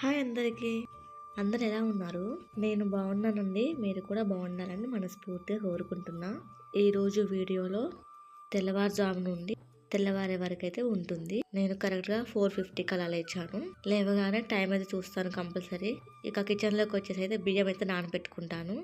Hi అందరికీ. అందరు ఎలా ఉన్నారు? నేను బాగున్నానండి. మీరు కూడా బాగుండాలని మనస్ఫూర్తిగా కోరుకుంటున్నా. ఈరోజు వీడియోలో తెల్లవారుజాము నుండి తెల్లవారే వరకు అయితే ఉంటుంది. నేను కరెక్ట్గా ఫోర్ ఫిఫ్టీకి అలా లేచాను. లేవగానే టైం అయితే చూస్తాను కంపల్సరీ. ఇక కిచెన్లోకి వచ్చేసి అయితే బియ్యం అయితే నానబెట్టుకుంటాను.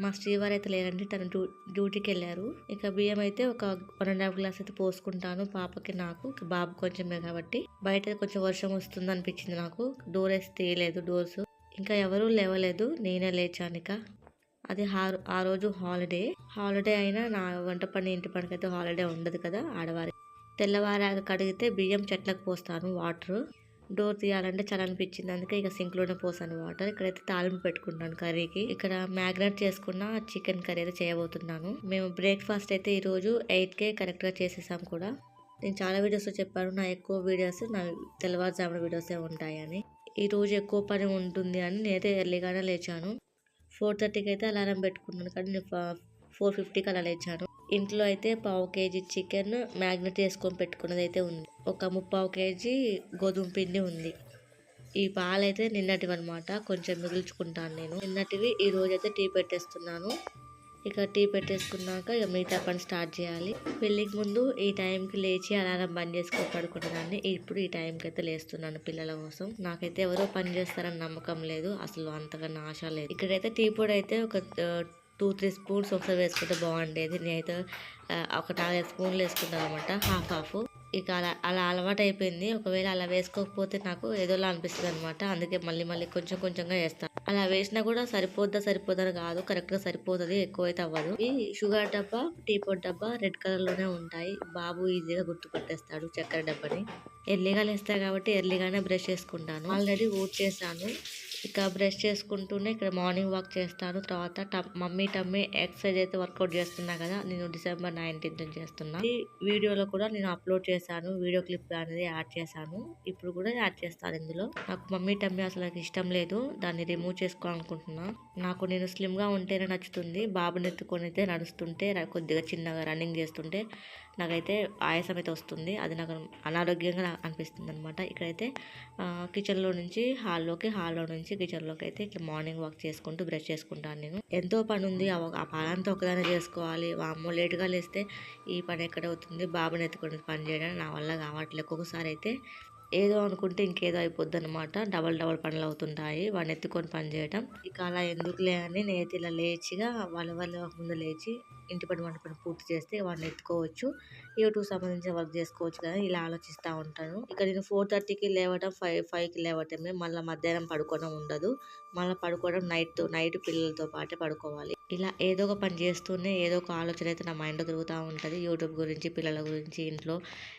మా శ్రీవారు అయితే లేరండి. తను డ్యూ డ్యూటీకి వెళ్ళారు. ఇక బియ్యం అయితే ఒక వన్ అండ్ హాఫ్ గ్లాస్ అయితే పోసుకుంటాను పాపకి నాకు. ఇక బాబు కొంచెమే కాబట్టి. బయట కొంచెం వర్షం వస్తుంది అనిపించింది నాకు. డోర్ వేసి తీయలేదు డోర్స్. ఇంకా ఎవరూ లేవలేదు. నేనే లేచాను ఇక. అది ఆ రోజు హాలిడే. హాలిడే అయినా నా వంట పని ఇంటి పనికైతే హాలిడే ఉండదు కదా ఆడవారి. తెల్లవారాక కడిగితే బియ్యం చెట్లకు పోస్తాను వాటర్. డోర్ తీయాలంటే చాలా అనిపించింది. అందుకే ఇక సింక్లోనే పోసాను వాటర్ ఇక్కడైతే తాలింపు పెట్టుకుంటాను కర్రీకి. ఇక్కడ మ్యాగ్నేట్ చేసుకున్న చికెన్ కర్రీ అయితే చేయబోతున్నాను. మేము బ్రేక్ఫాస్ట్ అయితే ఈరోజు ఎయిట్కే కరెక్ట్గా కే చేసేసాం కూడా. నేను చాలా వీడియోస్లో చెప్పాను. నా ఎక్కువ వీడియోస్ నా తెల్లవారుజామున వీడియోసే ఉంటాయని ఈరోజు ఎక్కువ పని ఉంటుంది అని నేనైతే ఎర్లీగానే లేచాను. ఫోర్ థర్టీకి అయితే అలారం పెట్టుకున్నాను. కానీ నేను ఫోర్ ఫిఫ్టీకి అలా లేచాను. ఇంట్లో అయితే పావు కేజీ చికెన్ మ్యాగ్నెట్ చేసుకొని పెట్టుకున్నది అయితే ఉంది. ఒక ముప్పావు కేజీ గోధుమ పిండి ఉంది. ఈ పాలైతే నిన్నటివి అనమాట కొంచెం మిగుల్చుకుంటాను నేను. నిన్నటివి ఈ రోజు అయితే టీ పెట్టేస్తున్నాను. ఇక టీ పెట్టేసుకున్నాక ఇక మిగతా పని స్టార్ట్ చేయాలి. పెళ్ళికి ముందు ఈ టైంకి లేచి అలారం బంద్ చేసుకొని పడుకునేదాన్ని. ఇప్పుడు ఈ టైంకి అయితే లేస్తున్నాను పిల్లల కోసం. నాకైతే ఎవరో పని చేస్తారని నమ్మకం లేదు. అసలు అంతగా ఆశ లేదు. ఇక్కడైతే టీ పొడి అయితే ఒక టూ త్రీ స్పూన్స్ ఒకసారి వేసుకుంటే బాగుండేది. నేనైతే ఒక నాలుగైదు స్పూన్లు వేసుకుంటాను అనమాట హాఫ్ హాఫ్. ఇక అలా అలా అలవాటు అయిపోయింది. ఒకవేళ అలా వేసుకోకపోతే నాకు ఏదోలా అనిపిస్తుంది అనమాట అందుకే మళ్ళీ మళ్ళీ కొంచెం కొంచెంగా వేస్తాను అలా వేసినా కూడా సరిపోద్దా సరిపోదని కాదు. కరెక్ట్గా సరిపోతుంది. ఎక్కువైతే అవ్వదు. ఈ షుగర్ డబ్బా టీ పొడి డబ్బా రెడ్ కలర్లోనే ఉంటాయి. బాబు ఈజీగా గుర్తుపట్టేస్తాడు చక్కెర డబ్బాని. ఎర్లీగా లేస్తాయి కాబట్టి ఎర్లీగానే బ్రష్ చేసుకుంటాను. ఆల్రెడీ ఊడ్ చేశాను ఇక బ్రష్ చేసుకుంటూనే ఇక్కడ మార్నింగ్ వాక్ చేస్తాను. తర్వాత మమ్మీ టమ్మీ ఎక్సర్సైజ్ అయితే వర్కౌట్ చేస్తున్నా కదా నేను డిసెంబర్ నైన్టీన్త్ చేస్తున్నా. ఈ వీడియోలో కూడా నేను అప్లోడ్ చేశాను వీడియో క్లిప్ అనేది యాడ్ చేశాను. ఇప్పుడు కూడా యాడ్ చేస్తాను ఇందులో. నాకు మమ్మీ టమ్మీ అసలు నాకు ఇష్టం లేదు దాన్ని రిమూవ్ చేసుకోవాలనుకుంటున్నా. నాకు నేను స్లిమ్గా ఉంటేనే నచ్చుతుంది బాబుని ఎత్తుకొని అయితే నడుస్తుంటే కొద్దిగా చిన్నగా రన్నింగ్ చేస్తుంటే నాకైతే ఆయాసం అయితే వస్తుంది. అది నాకు అనారోగ్యంగా అనిపిస్తుంది అనమాట ఇక్కడైతే కిచెన్లో నుంచి హాల్లోకి హాల్లో నుంచి కిచెన్లోకి అయితే ఇట్లా మార్నింగ్ వాక్ చేసుకుంటూ బ్రష్ చేసుకుంటాను నేను. ఎంతో పని ఉంది ఆ ఒక- ఆ పనంతా ఒకదానే చేసుకోవాలి. వామ్మో లేట్గా లేస్తే ఈ పని ఎక్కడ అవుతుంది బాబుని ఎత్తుకుని పని చేయడం నా వల్ల కావట్లేదు. ఒక్కొక్కసారి అయితే ఏదో అనుకుంటే ఇంకేదో అయిపోద్ది అనమాట డబల్ డబల్ పనులు అవుతుంటాయి. వాడిని ఎత్తుకొని పని చేయడం ఇక అలా ఎందుకులే అని నేతి ఇలా లేచిగా వాళ్ళ వాళ్ళ ముందు లేచి ఇంటి పని వంట పని పూర్తి చేస్తే వాడిని ఎత్తుకోవచ్చు. యూట్యూబ్ సంబంధించిన వర్క్ చేసుకోవచ్చు కదా ఇలా ఆలోచిస్తూ ఉంటాను. ఇక నేను ఫోర్ థర్టీకి లేవటం ఫైవ్ ఫైవ్కి లేవటమే మళ్ళీ మధ్యాహ్నం పడుకోవడం ఉండదు. మళ్ళీ పడుకోవడం నైట్ నైట్ పిల్లలతో పాటే పడుకోవాలి. ఇలా ఏదో ఒక పని చేస్తూనే ఏదో ఒక ఆలోచన అయితే నా మైండ్లో తిరుగుతూ ఉంటుంది. యూట్యూబ్ గురించి పిల్లల గురించి ఇంట్లో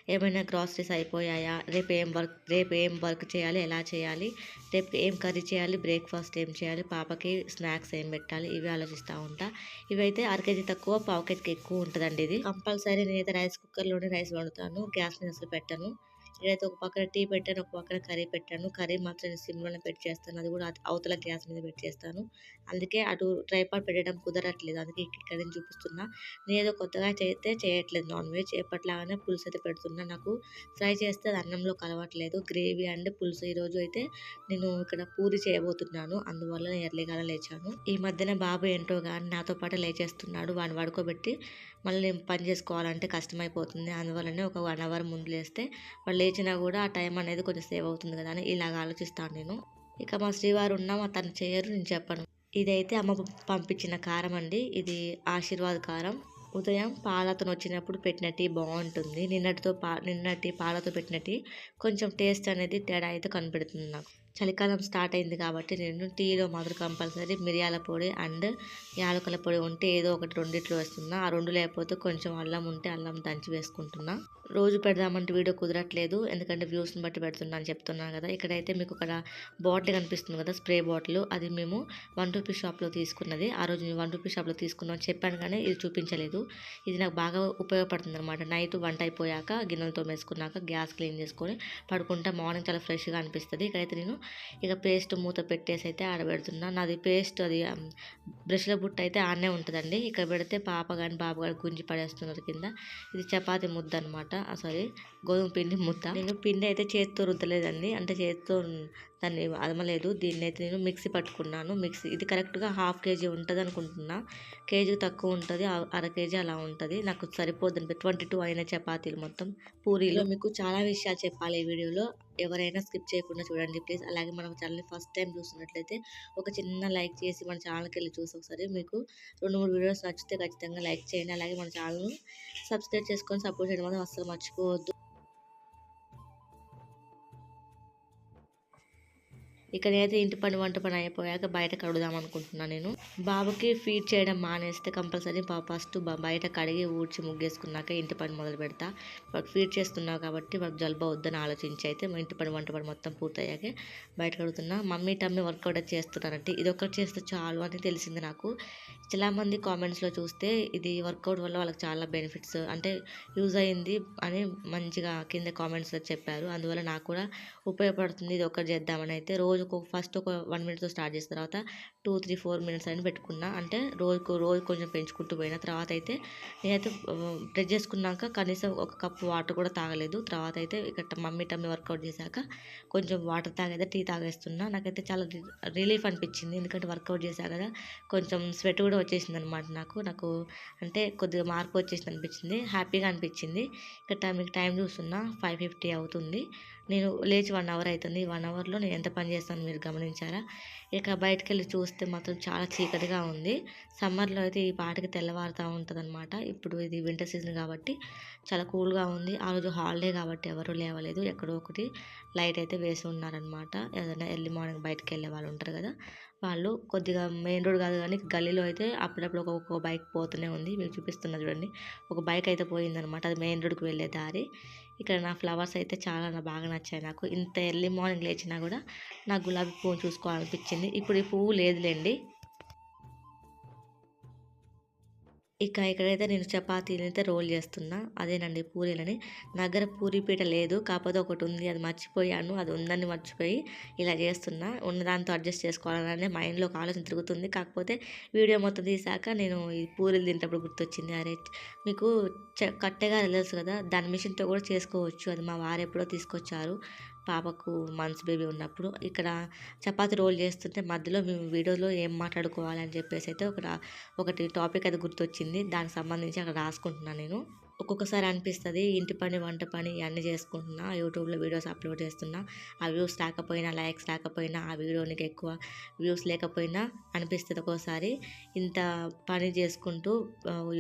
ఏమైనా గ్రాసరీస్ అయిపోయాయా? రేపు ఏం వర్క్ రేపు ఏం వర్క్ చేయాలి? ఎలా చేయాలి? రేపు ఏం కర్రీ చేయాలి? బ్రేక్ఫాస్ట్ ఏం చేయాలి? పాపకి స్నాక్స్ ఏం పెట్టాలి? ఇవి ఆలోచిస్తూ ఉంటా. ఇవైతే అర కేజీ తక్కువ పావు కేజీకి ఎక్కువ ఉంటుందండి ఇది. కంపల్సరీ నేనైతే రైస్ కుక్కర్లోనే రైస్ వండుతాను. గ్యాస్ మీద అసలు పెట్టను. నేనైతే ఒక పక్కన టీ పెట్టాను ఒక పక్కన కర్రీ పెట్టాను. కర్రీ మాత్రం నేను సిమ్లోనే పెట్టి చేస్తాను. అది కూడా అవతల గ్యాస్ మీద పెట్టి చేస్తాను. అందుకే అటు ట్రైపాడ్ పెట్టడం కుదరట్లేదు. అందుకే ఇక్కడ నుంచి చూపిస్తున్నా. నేను ఏదో కొత్తగా చేస్తే చేయట్లేదు నాన్ వెజ్. ఎప్పటిలాగానే పులుసు అయితే పెడుతున్నా. నాకు ఫ్రై చేస్తే అది అన్నంలో కలవట్లేదు గ్రేవీ అండ్ పులుసు ఈరోజు అయితే నేను ఇక్కడ పూరి చేయబోతున్నాను. అందువల్ల నేను ఎర్లీగానే లేచాను. ఈ మధ్యన బాబు ఏంటో కానీ నాతో పాటు లేచేస్తున్నాడు. వాడిని పడుకోబెట్టి మళ్ళీ నేను పని చేసుకోవాలంటే కష్టమైపోతుంది. అందువల్లనే ఒక వన్ అవర్ ముందు లేస్తే వాళ్ళు లేచినా కూడా ఆ టైం అనేది కొంచెం సేవ్ అవుతుంది కదా అని ఇలాగ ఆలోచిస్తాను నేను. ఇక మా శ్రీవారు ఉన్నా మా తను చేయరు నేను చెప్పను. ఇదైతే అమ్మ పంపించిన కారం అండి. ఇది ఆశీర్వాద్ కారం. ఉదయం పాలతో వచ్చినప్పుడు పెట్టిన టీ బాగుంటుంది. నిన్నటితో పా నిన్నటి పాలతో పెట్టిన టీ కొంచెం టేస్ట్ అనేది తేడా అయితే కనపడుతుంది నాకు. చలికాలం స్టార్ట్ అయింది కాబట్టి నేను టీలో మాత్రం కంపల్సరీ మిరియాల పొడి అండ్ యాలకుల పొడి ఉంటే ఏదో ఒకటి రెండిట్లో వేస్తున్నా. ఆ రెండు లేకపోతే కొంచెం అల్లం ఉంటే అల్లం దంచి వేసుకుంటున్నా. రోజు పెడదామంటే వీడియో కుదరట్లేదు. ఎందుకంటే వ్యూస్ని బట్టి పెడుతున్నా అని చెప్తున్నాను కదా. ఇక్కడైతే మీకు ఇక్కడ బాటిల్ కనిపిస్తుంది కదా స్ప్రే బాటిల్. అది మేము వన్ రూపీ షాప్లో తీసుకున్నది. ఆ రోజు వన్ రూపీ షాప్లో తీసుకున్నాం. చెప్పాను కానీ ఇది చూపించలేదు. ఇది నాకు బాగా ఉపయోగపడుతుంది అనమాట నైట్ వంట అయిపోయాక గిన్నెలతో వేసుకున్నాక గ్యాస్ క్లీన్ చేసుకొని పడుకుంటే మార్నింగ్ చాలా ఫ్రెష్గా అనిపిస్తుంది. ఇక్కడైతే నేను ఇక పేస్ట్ మూత పెట్టేసి అయితే ఆడబెడుతున్నా నాది పేస్ట్ అది బ్రష్ల బుట్ట అయితే ఆడనే ఉంటుందండి. ఇక్కడ పెడితే పాప కానీ బాబు కానీ గుంజి పడేస్తున్నారు కింద. ఇది చపాతి ముద్ద అనమాట సారీ గోధుమ పిండి ముద్ద. నేను పిండి అయితే చేతితో రుద్దలేదండి. అంటే చేతితో దాన్ని అదమలేదు దీన్ని అయితే నేను మిక్సీ పట్టుకున్నాను. మిక్సీ ఇది కరెక్ట్గా హాఫ్ కేజీ ఉంటుంది అనుకుంటున్నా కేజీ తక్కువ ఉంటుంది. అర కేజీ అలా ఉంటుంది. నాకు సరిపోద్ది ట్వంటీ టూ అయిన చపాతీలు మొత్తం. పూరీలో మీకు చాలా విషయాలు చెప్పాలి ఈ వీడియోలో. ఎవరైనా స్కిప్ చేయకుండా చూడండి ప్లీజ్. అలాగే మన ఛానల్ని ఫస్ట్ టైం చూస్తున్నట్లయితే ఒక చిన్న లైక్ చేసి మన ఛానల్కి వెళ్ళి చూసి ఒకసారి మీకు రెండు మూడు వీడియోస్ నచ్చితే ఖచ్చితంగా లైక్ చేయండి. అలాగే మన ఛానల్ను సబ్స్క్రైబ్ చేసుకొని సపోర్ట్ చేయడం మాత్రం అస్సలు మర్చిపోవద్దు. ఇక నేనైతే ఇంటి పని వంట పని అయిపోయాక బయట కడుగుదాం అనుకుంటున్నాను నేను. బాబుకి ఫీడ్ చేయడం మానేస్తే కంపల్సరీ ఫస్ట్ బయట కడిగి ఊడ్చి ముగ్గేసుకున్నాక ఇంటి పని మొదలు పెడతా. వాడు ఫీడ్ చేస్తున్నావు కాబట్టి వాడు జలుబు వద్దని ఆలోచించి అయితే మా ఇంటి పని వంట పని మొత్తం పూర్తయ్యాకే బయట కడుగుతున్నా. మమ్మీ టమ్మీ వర్కౌట్ చేస్తున్నారంటే ఇది ఒకటి చేస్తే చాలు అని తెలిసింది నాకు. చాలామంది కామెంట్స్లో చూస్తే ఇది వర్కౌట్ వల్ల వాళ్ళకి చాలా బెనిఫిట్స్ అంటే యూజ్ అయింది అని మంచిగా కింద కామెంట్స్లో చెప్పారు. అందువల్ల నాకు కూడా ఉపయోగపడుతుంది ఇది ఒకటి చేద్దామని అయితే రోజు రోజుకు ఫస్ట్ ఒక వన్ మినిట్తో స్టార్ట్ చేసిన తర్వాత టూ త్రీ ఫోర్ మినిట్స్ అని పెట్టుకున్నా. అంటే రోజుకు రోజు కొంచెం పెంచుకుంటూ పోయిన తర్వాత అయితే నేనైతే బ్రెడ్ చేసుకున్నాక కనీసం ఒక కప్పు వాటర్ కూడా తాగలేదు. తర్వాత అయితే ఇక్కడ మమ్మీ టమ్మీ వర్కౌట్ చేశాక కొంచెం వాటర్ తాగైతే టీ తాగేస్తున్నా. నాకైతే చాలా రిలీఫ్ అనిపించింది. ఎందుకంటే వర్కౌట్ చేశా కదా కొంచెం స్వెట్ కూడా వచ్చేసింది అనమాట నాకు. నాకు అంటే కొద్దిగా మార్పు వచ్చేసింది అనిపించింది హ్యాపీగా అనిపించింది. ఇక్కడ మీకు టైం చూస్తున్నా ఫైవ్ ఫిఫ్టీ అవుతుంది. నేను లేచి వన్ అవర్ అవుతుంది వన్ అవర్లో నేను ఎంత పని చేస్తాను మీరు గమనించారా? ఇక బయటకు వెళ్ళి చూస్తే మాత్రం చాలా చీకటిగా ఉంది. సమ్మర్లో అయితే ఈ పాటకి తెల్లవారుతూ ఉంటుందనమాట ఇప్పుడు ఇది వింటర్ సీజన్ కాబట్టి చాలా కూల్గా ఉంది. ఆ రోజు హాలిడే కాబట్టి ఎవరు లేవలేదు. ఎక్కడో ఒకటి లైట్ అయితే వేసి ఉన్నారనమాట ఏదైనా ఎర్లీ మార్నింగ్ బయటకు వెళ్ళే వాళ్ళు ఉంటారు కదా వాళ్ళు కొద్దిగా మెయిన్ రోడ్ కాదు కానీ గల్లీలో అయితే అప్పుడప్పుడు ఒక్కొక్క బైక్ పోతూనే ఉంది. మీకు చూపిస్తున్నా చూడండి. ఒక బైక్ అయితే పోయిందనమాట అది మెయిన్ రోడ్కి వెళ్ళే దారి. ఇక్కడ నా ఫ్లవర్స్ అయితే చాలా బాగా నచ్చాయి నాకు. ఇంత ఎర్లీ మార్నింగ్ లేచినా కూడా నాకు గులాబీ పువ్వు చూసుకోవాలనిపించింది. ఇప్పుడు ఈ పువ్వు లేదులేండి. ఇక ఇక్కడైతే నేను చపాతీని అయితే రోల్ చేస్తున్నా అదేనండి పూరీలని. నా దగ్గర పూరీ పీట లేదు కాకపోతే ఒకటి ఉంది అది మర్చిపోయాను అది ఉందని మర్చిపోయి ఇలా చేస్తున్నా. ఉన్న దాంతో అడ్జస్ట్ చేసుకోవాలనే మైండ్లో ఒక ఆలోచన తిరుగుతుంది. కాకపోతే వీడియో మొత్తం తీసాక నేను ఈ పూరీలు తింటప్పుడు గుర్తొచ్చింది. అరే మీకు కట్టెగా తెలుసు కదా దాని మిషన్తో కూడా చేసుకోవచ్చు. అది మా వారు ఎప్పుడో తీసుకొచ్చారు. పాపకు మంత్స్ బేబీ ఉన్నప్పుడు ఇక్కడ చపాతి రోల్ చేస్తుంటే మధ్యలో మేము వీడియోలో ఏం మాట్లాడుకోవాలని చెప్పేసి అయితే ఒక ఒకటి టాపిక్ అది గుర్తొచ్చింది. దానికి సంబంధించి అక్కడ రాసుకుంటున్నాను నేను. ఒక్కొక్కసారి అనిపిస్తుంది ఇంటి పని వంట పని ఇవన్నీ చేసుకుంటున్నా యూట్యూబ్లో వీడియోస్ అప్లోడ్ చేస్తున్నా ఆ వ్యూస్ రాకపోయినా లైక్స్ రాకపోయినా ఆ వీడియోనికి ఎక్కువ వ్యూస్ లేకపోయినా అనిపిస్తుంది ఒక్కోసారి. ఇంత పని చేసుకుంటూ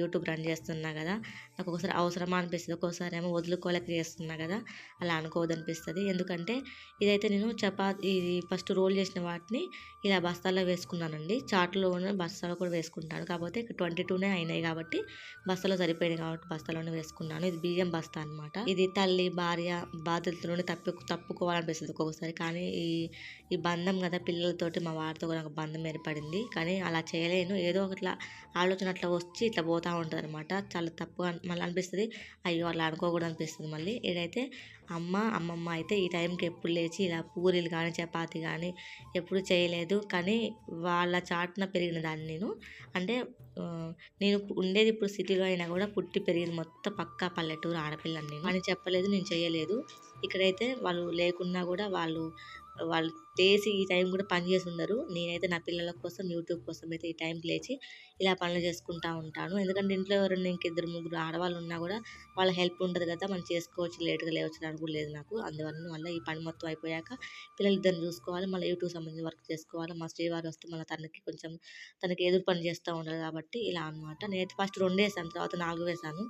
యూట్యూబ్ రన్ చేస్తున్నా కదా నాకు ఒకసారి అవసరమా అనిపిస్తుంది. ఒక్కోసారి ఏమో వదులుకోలేక చేస్తున్నా కదా అలా అనుకోవద్దనిపిస్తుంది. ఎందుకంటే ఇదైతే నేను చపాతి ఇది ఫస్ట్ రోల్ చేసిన వాటిని ఇలా బస్తాల్లో వేసుకున్నానండి. చాట్లో బస్తాలో కూడా వేసుకుంటాను. కాకపోతే ట్వంటీ టూనే అయినాయి కాబట్టి బస్తాలో సరిపోయినాయి కాబట్టి బస్తాలో బస్తాలోనే వేసుకున్నాను. ఇది బియ్యం బస్తా అనమాట ఇది తల్లి భార్య బాధ్యతల నుండి తప్పు తప్పుకోవాలనిపిస్తుంది ఒక్కొక్కసారి. కానీ ఈ ఈ బంధం కదా పిల్లలతోటి మా వారితో కూడా నాకు బంధం ఏర్పడింది. కానీ అలా చేయలేను. ఏదో ఒకట్లా ఆలోచన అట్లా వచ్చి ఇట్లా పోతూ ఉంటుంది అనమాట చాలా తప్పుగా మళ్ళీ అనిపిస్తుంది. అయ్యో అలా అనుకోకూడదు అనిపిస్తుంది మళ్ళీ. ఏదైతే అమ్మ అమ్మమ్మ అయితే ఈ టైంకి ఎప్పుడు లేచి ఇలా పూరీలు కానీ చపాతి కానీ ఎప్పుడు చేయలేదు. కానీ వాళ్ళ చాటున పెరిగిన దాన్ని నేను. అంటే నేను ఉండేది ఇప్పుడు సిటీలో అయినా కూడా పుట్టి పెరిగింది మొత్తం పక్కా పల్లెటూరు ఆడపిల్లని నేను. అని చెప్పలేదు నేను చేయలేదు. ఇక్కడైతే వాళ్ళు లేకున్నా కూడా వాళ్ళు వాళ్ళు లేచి ఈ టైం కూడా పని చేసి ఉండరు. నేనైతే నా పిల్లల కోసం యూట్యూబ్ కోసం అయితే ఈ టైంకి లేచి ఇలా పనులు చేసుకుంటూ ఉంటాను. ఎందుకంటే ఇంట్లో ఎవరైనా ఇంకిద్దరు ముగ్గురు ఆడవాళ్ళు ఉన్నా కూడా వాళ్ళ హెల్ప్ ఉండదు కదా మనం చేసుకోవచ్చు లేట్గా లేవచ్చు కూడా లేదు నాకు. అందువలన వల్ల ఈ పని మొత్తం అయిపోయాక పిల్లలు ఇద్దరిని చూసుకోవాలి. మళ్ళీ యూట్యూబ్ సంబంధించిన వర్క్ చేసుకోవాలి. మా శ్రీవారు వస్తే మళ్ళీ తనకి కొంచెం తనకి ఎదురు పని చేస్తూ ఉండాలి కాబట్టి ఇలా అనమాట నేనైతే ఫస్ట్ రెండు వేసాను తర్వాత నాలుగు వేసాను.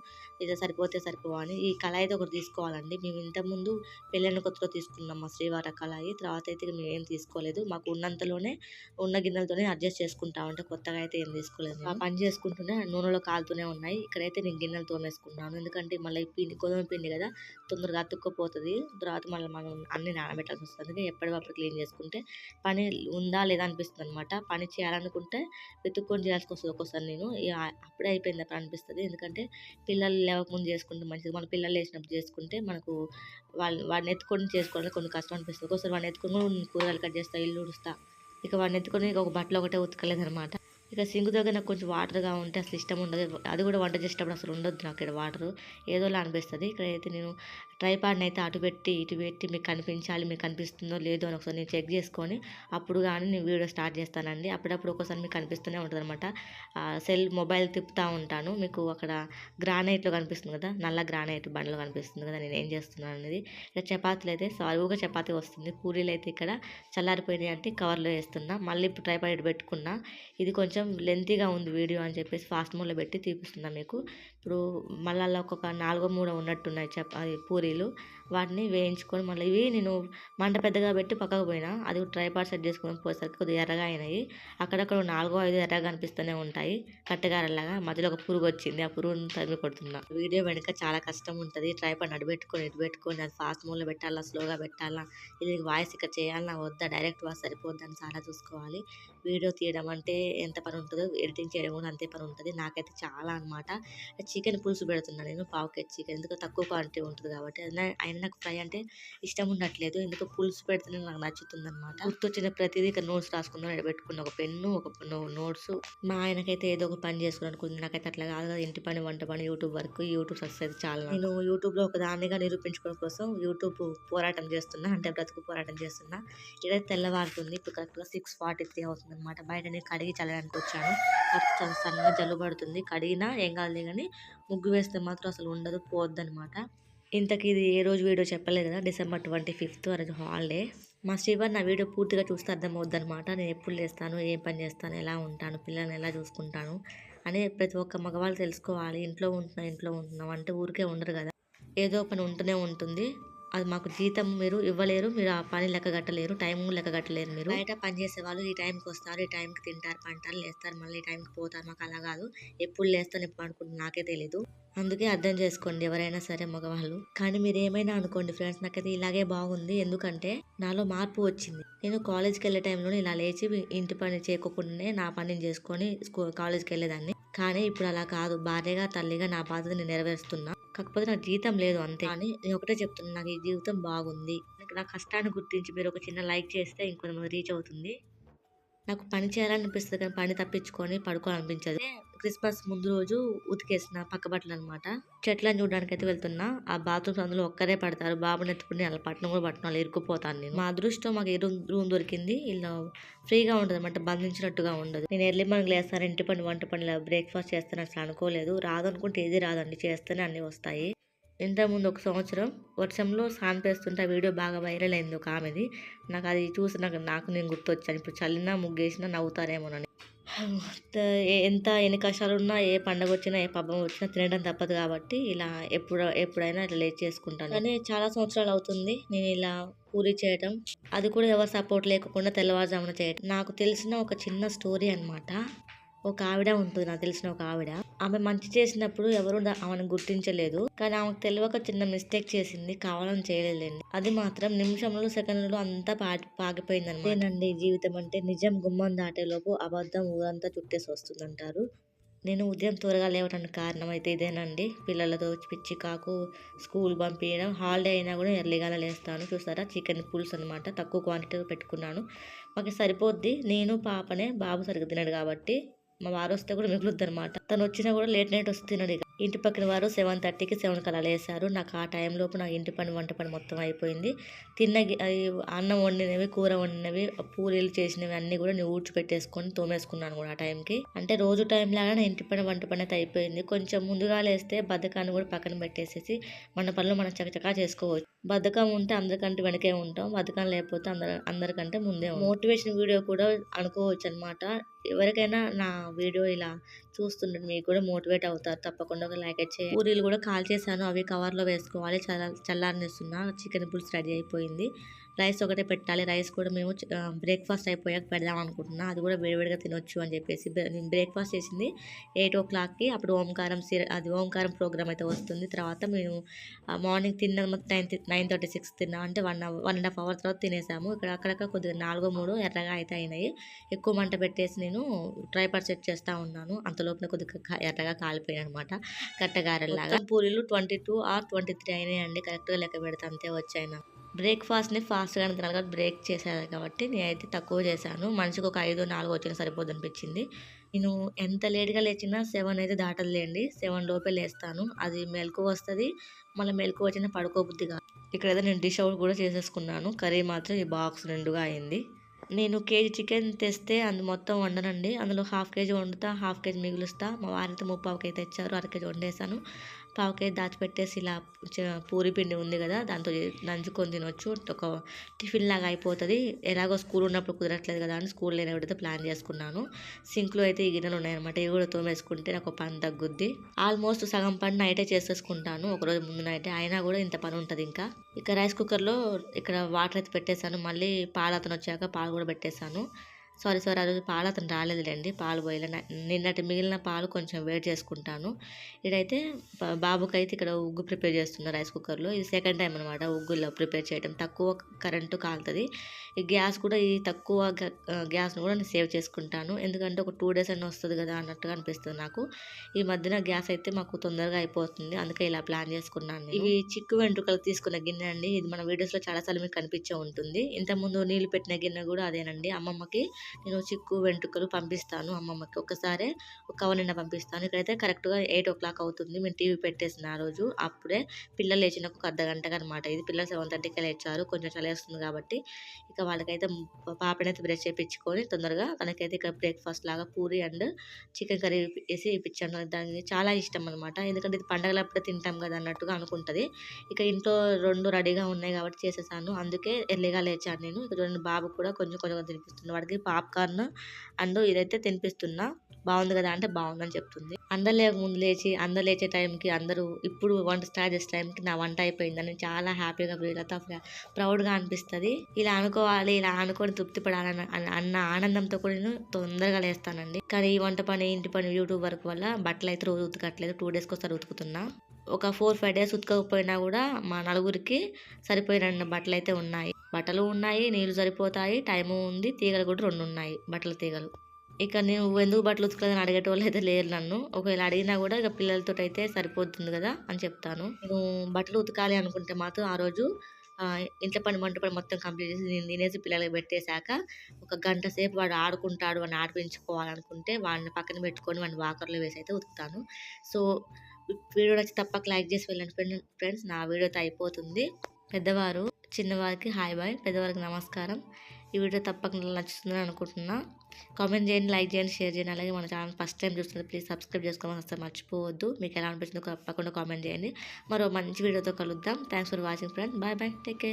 ఇది సరిపోతే సరిపోవాలి ఈ కళాయి అయితే ఒకటి తీసుకోవాలండి. మేము ఇంతకుముందు పెళ్ళైన కొత్తలో తీసుకున్నాం మా శ్రీవారి కళాయి తర్వాత అయితే మేము ఏం తీసుకోలేదు. మాకు ఉన్నంతలోనే ఉన్న గిన్నెలతోనే అడ్జస్ట్ చేసుకుంటా ఉంటే కొత్తగా అయితే ఏం తీసుకోలేదు ఆ పని చేసుకుంటూనే నూనెలో కాలుతూనే ఉన్నాయి. ఇక్కడైతే నేను గిన్నెలు తోమేసుకున్నాను. ఎందుకంటే మళ్ళీ పిండి గోధుమ పిండి కదా తొందరగా అతుక్కపోతుంది. తర్వాత మళ్ళీ మనం అన్ని నానబెట్టాల్సి వస్తుంది. అందుకే ఎప్పటికప్పుడు క్లీన్ చేసుకుంటే పని ఉందా లేదా అనిపిస్తుంది అనమాట పని చేయాలనుకుంటే వెతుక్కొని చేయాల్సి వస్తుంది ఒక్కోసారి నేను. అప్పుడే అయిపోయింది అప్పుడు అనిపిస్తుంది. ఎందుకంటే పిల్లలు లేవకముందు చేసుకుంటే మంచిది. మన పిల్లలు వేసినప్పుడు చేసుకుంటే మనకు వాళ్ళు వాడిని ఎత్తుకొని చేసుకోవడానికి కొన్ని కష్టం అనిపిస్తుంది. ఒక్కోసారి వాడిని ఎత్తుకొని కూరగాయలు కట్ చేస్తా ఇల్లు ఉడుస్తా. ఇక వాడిని ఎత్తుకొని ఒక బట్టలు ఒకటే ఉతకలేదనమాట ఇక సింక్ దగ్గర నాకు కొంచెం వాటర్గా ఉంటే అసలు ఇష్టం ఉండదు. అది కూడా వంట చేసేటప్పుడు అసలు ఉండొద్దు నాకు ఇక్కడ వాటర్ ఏదోలా అనిపిస్తుంది. ఇక్కడ అయితే నేను ట్రైపాడ్ని అయితే అటు పెట్టి ఇటు పెట్టి మీకు కనిపించాలి మీకు కనిపిస్తుందో లేదో అని ఒకసారి నేను చెక్ చేసుకొని అప్పుడు కానీ నేను వీడియో స్టార్ట్ చేస్తానండి. అప్పుడప్పుడు ఒకసారి మీకు కనిపిస్తూనే ఉంటుంది అనమాట సెల్ మొబైల్ తిప్పుతూ ఉంటాను. మీకు అక్కడ గ్రానైట్లో కనిపిస్తుంది కదా నల్ల గ్రానైట్ బండ్లు కనిపిస్తుంది కదా నేను ఏం చేస్తున్నాను అనేది. ఇక్కడ చపాతీలు అయితే సాగుగా చపాతీ వస్తుంది. పూరీలు అయితే ఇక్కడ చల్లారిపోయినాయి అంటే కవర్లో వేస్తున్నా. మళ్ళీ ఇప్పుడు ట్రైపాడ్ పెట్టుకున్నా. ఇది కొంచెం లెంతీగా ఉంది వీడియో అని చెప్పేసి ఫాస్ట్ మోడ్లో పెట్టి తీపిస్తున్నా మీకు. ఇప్పుడు మళ్ళీ ఒక్కొక్క నాలుగో మూడో ఉన్నట్టున్నాయి చప అది పూరీలు. వాటిని వేయించుకొని మళ్ళీ ఇవి నేను మంట పెద్దగా పెట్టి పక్కకు పోయినా. అది ట్రైపాడ్ సెట్ చేసుకొని పోయేసరికి కొద్దిగా ఎర్రగా అయినాయి. అక్కడక్కడ నాలుగో ఐదు ఎర్రగా అనిపిస్తూనే ఉంటాయి. కట్టగారలాగా మధ్యలో ఒక పురుగు వచ్చింది. ఆ పురుగుని తరిమి కొడుతున్నా. వీడియో వెనుక చాలా కష్టం ఉంటుంది. ట్రైపాడ్ నడు పెట్టుకొని ఇటు పెట్టుకొని అది ఫాస్ట్ మూడ్లో పెట్టాలా స్లోగా పెట్టాలా ఇది వాయిస్ ఇక్కడ చేయాలా వద్దా డైరెక్ట్ వాయిస్ సరిపోద్దని చాలా చూసుకోవాలి. వీడియో తీయడం అంటే ఎంత పని ఉంటుందో ఎడిటింగ్ చేయడం కూడా అంతే పని ఉంటుంది. నాకైతే చాలా అనమాట చికెన్ పులుసు పెడుతున్నాను నేను పావు కేజీ చికెన్. ఎందుకు తక్కువ క్వాంటిటీ ఉంటుంది కాబట్టి అయినా- నాకు ఫ్రై అంటే ఇష్టం ఉండట్లేదు. ఎందుకు పులుసు పెడితేనే నాకు నచ్చుతుంది అనమాట గుర్తొచ్చిన ప్రతిదీ ఇక్కడ నోట్స్ రాసుకుందాం పెట్టుకున్న. ఒక పెన్ను ఒక నోట్స్. మా ఆయనకైతే ఏదో ఒక పని చేసుకుని అనుకుంది నాకైతే అట్లా కాదు కదా. ఇంటి పని వంట పని యూట్యూబ్ వరకు యూట్యూబ్ సక్సెస్ అయితే చాలా నేను యూట్యూబ్లో ఒక దానిగా నిరూపించుకోవడం కోసం యూట్యూబ్ పోరాటం చేస్తున్నా. అంటే బ్రతుకు పోరాటం చేస్తున్నా. ఇదైతే తెల్లవారుతుంది. ఇప్పుడు కరెక్ట్గా సిక్స్ ఫార్టీ త్రీ అవుతుంది అనమాట బయట నేను కడిగి చల్లడానికి వచ్చాను. చాలా సన్నగా జల్లు పడుతుంది కడిగినా ఏం కాదు కానీ ముగ్గు వేస్తే మాత్రం అసలు ఉండదు పోద్దనమాట ఇంతకీ ఇది ఏ రోజు వీడియో చెప్పలేదు కదా డిసెంబర్ ట్వంటీ ఫిఫ్త్ అనేది హాలిడే. మా శ్రీవర్ నా వీడియో పూర్తిగా చూస్తే అర్థమవుద్ది అనమాట నేను ఎప్పుడు లేస్తాను ఏం పని చేస్తాను ఎలా ఉంటాను పిల్లల్ని ఎలా చూసుకుంటాను అని ప్రతి ఒక్క మగవాళ్ళు తెలుసుకోవాలి. ఇంట్లో ఉంటున్నా ఇంట్లో ఉంటున్నాం అంటే ఊరికే ఉండరు కదా. ఏదో పని ఉంటూనే ఉంటుంది. అది మాకు జీతం మీరు ఇవ్వలేరు మీరు ఆ పని లెక్క కట్టలేరు టైం లెక్క కట్టలేరు మీరు. బయట పని చేసే వాళ్ళు ఈ టైంకి వస్తారు ఈ టైంకి తింటారు పంటారు లేస్తారు మళ్ళీ ఈ టైంకి పోతారు. మాకు అలా కాదు. ఎప్పుడు లేస్తాను ఎప్పుడు అనుకుంటున్నా నాకే తెలీదు. అందుకే అర్థం చేసుకోండి ఎవరైనా సరే మగవాళ్ళు. కానీ మీరు ఏమైనా అనుకోండి ఫ్రెండ్స్ నాకైతే ఇలాగే బాగుంది. ఎందుకంటే నాలో మార్పు వచ్చింది. నేను కాలేజ్కి వెళ్ళే టైంలో ఇలా లేచి ఇంటి పని చేయకుండానే నా పనిని చేసుకొని స్కూ కాలేజ్కి వెళ్ళేదాన్ని. కానీ ఇప్పుడు అలా కాదు. భార్యగా తల్లిగా నా బాధ్యతని నెరవేరుస్తున్నా. కాకపోతే నాకు జీతం లేదు అంతే. కానీ నేను ఒకటే చెప్తున్నా నాకు ఈ జీవితం బాగుంది. నాకు నా కష్టాన్ని గుర్తించి మీరు ఒక చిన్న లైక్ చేస్తే ఇంకొంతమంది రీచ్ అవుతుంది. నాకు పని చేయాలనిపిస్తుంది కానీ పని తప్పించుకొని పడుకోవాలనిపించదు. క్రిస్మస్ ముందు రోజు ఉతికేసిన పక్క బట్టలు అనమాట చెట్లను చూడడానికి అయితే వెళ్తున్నా. ఆ బాత్రూమ్స్ అందులో ఒక్కరే పడతారు. బాబుని ఎత్తుకుని అలా పట్టణం కూడా పట్టణం అలా ఇరుక్కుపోతాను నేను. మా అదృష్టం మాకు రూమ్ రూమ్ దొరికింది. ఇలా ఫ్రీగా ఉండదు అనమాట బంధించినట్టుగా ఉండదు. నేను ఎర్లీ మార్నింగ్ లేస్తాను. ఇంటి పని వంట పని బ్రేక్ఫాస్ట్ చేస్తాను. అసలు అనుకోలేదు. రాదనుకుంటే ఏది రాదండి. చేస్తేనే అన్నీ వస్తాయి. ఇంతకుముందు ఒక సంవత్సరం వర్షంలో సాన్పేస్తుంటే ఆ వీడియో బాగా వైరల్ అయింది ఒక ఆమెది. నాకు అది చూసి నాకు నాకు నేను గుర్తొచ్చాను. ఇప్పుడు చల్లినా ముగ్గేసినా నవ్వుతారేమోనని. ఎంత ఎన్ని కష్టాలు ఉన్నా ఏ పండగ వచ్చినా ఏ పబ్బం వచ్చినా తినడం తప్పదు కాబట్టి ఇలా ఎప్పుడు ఎప్పుడైనా ఇట్లా లేట్ చేసుకుంటాను. కానీ చాలా సంవత్సరాలు అవుతుంది నేను ఇలా పూరి చేయటం. అది కూడా ఎవరు సపోర్ట్ లేకుండా తెల్లవారుజామున చేయడం నాకు తెలిసిన ఒక చిన్న స్టోరీ అనమాట ఒక ఆవిడ ఉంటుంది నాకు తెలిసిన ఒక ఆవిడ. ఆమె మంచి చేసినప్పుడు ఎవరు ఆమెను గుర్తించలేదు. కానీ ఆమెకు తెలియక చిన్న మిస్టేక్ చేసింది. కావాలని చేయలేదండి. అది మాత్రం నిమిషంలో సెకండ్లో అంతా పా పాగిపోయింది అనమాట జీవితం అంటే నిజం గుమ్మం దాటేలోపు అబద్ధం ఊరంతా చుట్టేసి వస్తుందంటారు. నేను ఉదయం త్వరగా లేవడానికి కారణం అయితే ఇదేనండి. పిల్లలతో పిచ్చి కాకు స్కూల్ పంపించడం హాలిడే అయినా కూడా ఎర్లీగానే లేస్తాను. చూసారా? చికెన్ పులుసు అనమాట తక్కువ క్వాంటిటీలో పెట్టుకున్నాను. మాకు సరిపోద్ది. నేను పాపనే బాబు సరిగ్గా తినడు కాబట్టి మా వారు వస్తే కూడా మిగులుద్ది అనమాట తను వచ్చినా కూడా లేట్ నైట్ వస్తున్నాడు తినడు ఇక. ఇంటి పక్కన వారు సెవెన్ థర్టీకి సెవెన్ కల్లా లేసారు. నాకు ఆ టైంలోపు నా ఇంటి పని వంట పని మొత్తం అయిపోయింది. తిన్న అన్నం వండినవి కూర వండినవి పూరీలు చేసినవి అన్నీ కూడా నేను ఊడ్చి పెట్టేసుకొని తోమేసుకున్నాను కూడా ఆ టైంకి అంటే రోజు టైం లాగా నా ఇంటి పని వంట పని అయితే అయిపోయింది. కొంచెం ముందుగా లేస్తే బద్దకాన్ని కూడా పక్కన పెట్టేసేసి మన పనులు మనం చకచకా చేసుకోవచ్చు. బద్ధకం ఉంటే అందరికంటే వెనకే ఉంటాం. బద్ధకం లేకపోతే అందరి అందరికంటే ముందే మోటివేషన్ వీడియో కూడా అనుకోవచ్చు అనమాట ఎవరికైనా నా వీడియో ఇలా చూస్తుంటే మీకు కూడా మోటివేట్ అవుతారు. తప్పకుండా ఒక లైక్ వచ్చే పూరీలు కూడా కాల్ చేశాను. అవి కవర్లో వేసుకోవాలి. చల్ల చల్లారనిస్తున్నా. చికెన్ పులుసు రెడీ అయిపోయింది. రైస్ ఒకటే పెట్టాలి. రైస్ కూడా మేము బ్రేక్ఫాస్ట్ అయిపోయాక పెడదాం అనుకుంటున్నా. అది కూడా వేడివేడిగా తినొచ్చు అని చెప్పేసి నేను బ్రేక్ఫాస్ట్ చేసింది ఎయిట్ ఓ క్లాక్కి. అప్పుడు ఓంకారం సీర అది ఓంకారం ప్రోగ్రామ్ అయితే వస్తుంది. తర్వాత మేము మార్నింగ్ తిన్న. నైన్ నైన్ థర్టీ సిక్స్ తిన్నా. అంటే one hour one and half hour తర్వాత తినేసాము. ఇక్కడ అక్కడక్కడ కొద్దిగా నాలుగో మూడు ఎర్రగా అయితే అయినాయి. ఎక్కువ మంట పెట్టేసి నేను ట్రైపర్ సెట్ చేస్తూ ఉన్నాను. అంతలోపున కొద్దిగా ఎర్రగా కాలిపోయాయి అనమాట కట్టగారెల్లాగా. పూరీలు twenty two or twenty three అయినాయండి. కరెక్ట్గా లెక్క పెడితే అంతే వచ్చాయి నాకు. బ్రేక్ఫాస్ట్ని ఫాస్ట్గా తినాలి కాబట్టి బ్రేక్ చేశాను కాబట్టి నేనైతే తక్కువ చేశాను. మనిషికి ఒక ఐదు నాలుగు వచ్చినా సరిపోద్ది అనిపించింది. నేను ఎంత లేట్గా లేచినా సెవెన్ అయితే దాటదులేండి. సెవెన్ లోపే లేస్తాను. అది మెలకు వస్తుంది. మళ్ళీ మెలకు వచ్చిన పడుకోబుద్ది కాదు. ఇక్కడైతే నేను డిష్ అవుట్ కూడా చేసేసుకున్నాను. కర్రీ మాత్రం ఈ బాక్స్ రెండుగా అయింది. నేను కేజీ చికెన్ తెస్తే అందు మొత్తం వండనండి. అందులో హాఫ్ కేజీ వండుతా హాఫ్ కేజీ మిగులుస్తా. మా వారైతే ముప్పావుకి అయితే తెచ్చారు. అర కేజీ వండేసాను పావు దాచిపెట్టేసి ఇలా చ- పూరి పిండి ఉంది కదా దాంతో నంచుకొని తినొచ్చు. ఒక టిఫిన్ లాగా అయిపోతుంది. ఎలాగో స్కూల్ ఉన్నప్పుడు కుదరట్లేదు కదా అని స్కూల్ లేనప్పుడైతే ప్లాన్ చేసుకున్నాను సింక్లో అయితే ఈ గిన్నెలు ఉన్నాయన్నమాట. ఇవి కూడా తోమేసుకుంటే నాకు పని తగ్గుద్ది. ఆల్మోస్ట్ సగం పని నైటే చేసేసుకుంటాను. ఒకరోజు ముందు నైటే. అయినా కూడా ఇంత పని ఉంటుంది ఇంకా. ఇక రైస్ కుక్కర్లో ఇక్కడ వాటర్ అయితే పెట్టేశాను. మళ్ళీ పాలు అతను వచ్చాక పాలు కూడా పెట్టేశాను. Sorry sorry. ఆ రోజు పాలు అతను రాలేదులేండి. పాలు పోయలే. నిన్నటి మిగిలిన పాలు కొంచెం వేడి చేసుకుంటాను. ఇదైతే బా- ఇక్కడ ఉగ్గు ప్రిపేర్ చేస్తున్నా రైస్ కుక్కర్లో. ఇది సెకండ్ టైం అనమాట ఉగ్గులో ప్రిపేర్ చేయడం తక్కువ కరెంటు కాలుతుంది. ఈ గ్యాస్ కూడా ఈ తక్కువ గ్యాస్ను కూడా నేను సేవ్ చేసుకుంటాను. ఎందుకంటే ఒక టూ డేస్ అన్న వస్తుంది కదా అన్నట్టుగా అనిపిస్తుంది నాకు. ఈ మధ్యన గ్యాస్ అయితే మాకు తొందరగా అయిపోతుంది. అందుకే ఇలా ప్లాన్ చేసుకున్నాను ఇవి చిక్కు వెంట్రుకలు తీసుకున్న గిన్నె అండి. ఇది మన వీడియోస్లో చాలాసార్లు మీకు కనిపించే ఉంటుంది. ఇంతకుముందు నీళ్ళు పెట్టిన గిన్నె కూడా అదేనండి. అమ్మమ్మకి నేను చిక్కు వెంట్రుకలు పంపిస్తాను అమ్మమ్మకి. ఒకసారి ఒక కవర్ నిండా పంపిస్తాను. ఇక్కడైతే కరెక్ట్గా ఎయిట్ ఓ క్లాక్ అవుతుంది. మేము టీవీ పెట్టేసిన ఆ రోజు. అప్పుడే పిల్లలు లేచిన ఒక అర్ధ గంటగా అనమాట ఇది పిల్లలు సెవెన్ థర్టీకి లేచారు. కొంచెం చలేస్తుంది కాబట్టి ఇక వాళ్ళకైతే పాపనైతే బ్రష్ చేయించుకొని తొందరగా తనకైతే ఇక్కడ బ్రేక్ఫాస్ట్ లాగా పూరి అండ్ చికెన్ కర్రీ వేసి ఇప్పించాను దానికి చాలా ఇష్టం అనమాట ఎందుకంటే ఇది పండగలప్పుడే తింటాం కదా అన్నట్టుగా అనుకుంటుంది. ఇక ఇంట్లో రెండు రెడీగా ఉన్నాయి కాబట్టి చేసేసాను. అందుకే ఎర్లీగా లేచాను నేను. ఇక రెండు బాబు కూడా కొంచెం కొంచెం తినిపిస్తున్నా వాడికి పాప్కార్న్ అండ్ ఇదైతే తినిపిస్తున్నా. బాగుంది కదా అంటే బాగుందని చెప్తుంది. అందరు లేక ముందు లేచి అందరు లేచే టైంకి అందరూ ఇప్పుడు వంట స్టార్ట్ చేసే టైంకి నా వంట అయిపోయిందని చాలా హ్యాపీగా ఫీల్ అవుతా ప్రౌడ్గా అనిపిస్తుంది. ఇలా అనుకోవాలి ఇలా అనుకొని తృప్తి పడాలని అన్న- ఆనందంతో కూడా నేను తొందరగా లేస్తానండి. కానీ ఈ వంట పని ఇంటి పని యూట్యూబ్ వర్క్ వల్ల బట్టలు అయితే రోజు ఉతకట్లేదు. టూ డేస్కి ఒకసారి ఉతుకుతున్నా. ఒక ఫోర్ ఫైవ్ డేస్ ఉతకకపోయినా కూడా మా నలుగురికి సరిపోయిన బట్టలు అయితే ఉన్నాయి. బట్టలు ఉన్నాయి నీళ్ళు సరిపోతాయి టైము ఉంది తీగలు కూడా రెండు ఉన్నాయి బట్టల తీగలు. ఇక నేను ఎందుకు బట్టలు ఉతకలేదని అడిగేటోళ్ళు అయితే లేరు నన్ను. ఒకవేళ అడిగినా కూడా ఇక పిల్లలతో అయితే సరిపోతుంది కదా అని చెప్తాను. నేను బట్టలు ఉతకాలి అనుకుంటే మాత్రం ఆ రోజు ఇంట్లో పని వంట పని మొత్తం కంప్లీట్ చేసి నేను తినేసి పిల్లలకి పెట్టేశాక ఒక గంట సేపు వాడు ఆడుకుంటాడు వాడిని ఆడిపించుకోవాలనుకుంటే వాడిని పక్కన పెట్టుకొని వాడిని వాకర్లో వేసి అయితే ఉతుకుతాను. సో వీడియో నచ్చి తప్పక లైక్ చేసి వెళ్ళండి ఫ్రెండ్స్ ఫ్రెండ్స్. నా వీడియోతో అయిపోతుంది. పెద్దవారు చిన్నవారికి హాయ్ బాయ్ పెద్దవారికి నమస్కారం. ఈ వీడియో తప్పకుండా నచ్చుతుందని అనుకుంటున్నా. కామెంట్ చేయండి లైక్ చేయండి షేర్ చేయండి. అలాగే మన ఛానల్ ఫస్ట్ టైం చూస్తుంది ప్లీజ్ సబ్స్క్రైబ్ చేసుకోమని అసలు మర్చిపోవద్దు. మీకు ఎలా అనిపించిందో తప్పకుండా కామెంట్ చేయండి. మరో మంచి వీడియోతో కలుద్దాం. Thanks for watching friends bye bye take care